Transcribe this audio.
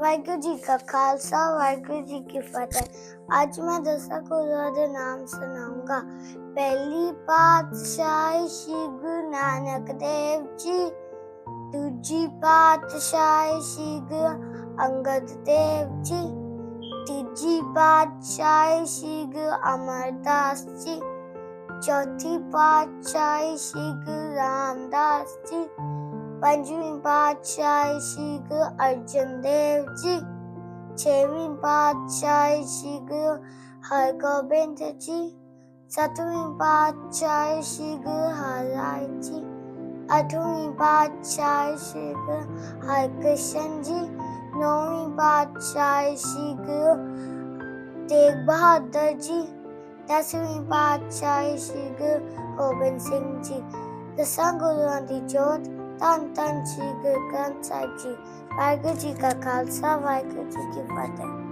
ਵਾਹਿਗੁਰੂ ਜੀ ਕਾ ਖਾਲਸਾ ਵਾਹਿਗੁਰੂ ਜੀ ਕੀ ਫਤਿਹ ਅੱਜ ਮੈਂ ਦਸਾਂ ਗੁਰੂਆਂ ਦੇ ਨਾਮ ਸੁਣਾਉਂਗਾ ਪਹਿਲੀ ਪਾਤਸ਼ਾਹੀ ਸ਼੍ਰੀ ਗੁਰੂ ਨਾਨਕ ਦੇਵ ਜੀ ਦੂਜੀ ਪਾਤਸ਼ਾਹੀ ਸ਼੍ਰੀ ਗੁਰੂ ਅੰਗਦ ਦੇਵ ਜੀ ਤੀਜੀ ਪਾਤਸ਼ਾਹੀ ਸ਼੍ਰੀ ਗੁਰੂ ਅਮਰਦਾਸ ਜੀ ਚੌਥੀ ਪਾਤਸ਼ਾਹੀ ਸ਼੍ਰੀ ਗੁਰੂ ਰਾਮਦਾਸ ਜੀ ਪੰਜਵੀਂ ਪਾਤਸ਼ਾਹੀ ਸ਼੍ਰੀ ਗੁਰੂ ਅਰਜਨ ਦੇਵ ਜੀ, ਛੇਵੀਂ ਪਾਤਸ਼ਾਹੀ ਸ਼੍ਰੀ ਗੁਰੂ ਹਰਗੋਬਿੰਦ ਜੀ, ਸਤਵੀਂ ਪਾਤਸ਼ਾਹੀ ਸ਼੍ਰੀ ਗੁਰੂ ਹਰਿਰਾਏ ਜੀ, ਅੱਠਵੀਂ ਪਾਤਸ਼ਾਹੀ ਸ਼੍ਰੀ ਗੁਰੂ ਹਰਕ੍ਰਿਸ਼ਨ ਜੀ, ਨੌਵੀਂ ਪਾਤਸ਼ਾਹੀ ਸ਼੍ਰੀ ਗੁਰੂ ਤੇਗ ਬਹਾਦਰ ਜੀ, ਦਸਵੀਂ ਪਾਤਸ਼ਾਹੀ ਸ਼੍ਰੀ ਗੁਰੂ ਗੋਬਿੰਦ ਸਿੰਘ ਜੀ। ਦਸਾਂ ਗੁਰੂਆਂ ਦੀ ਜੋਤ ਧੰਨ ਧੰਨ ਸ੍ਰੀ ਗੁਰੂ ਗ੍ਰੰਥ ਸਾਹਿਬ ਜੀ ਵਾਹਿਗੁਰੂ ਜੀ ਕਾ ਖਾਲਸਾ ਵਾਹਿਗੁਰੂ ਜੀ ਕੀ ਫਤਿਹ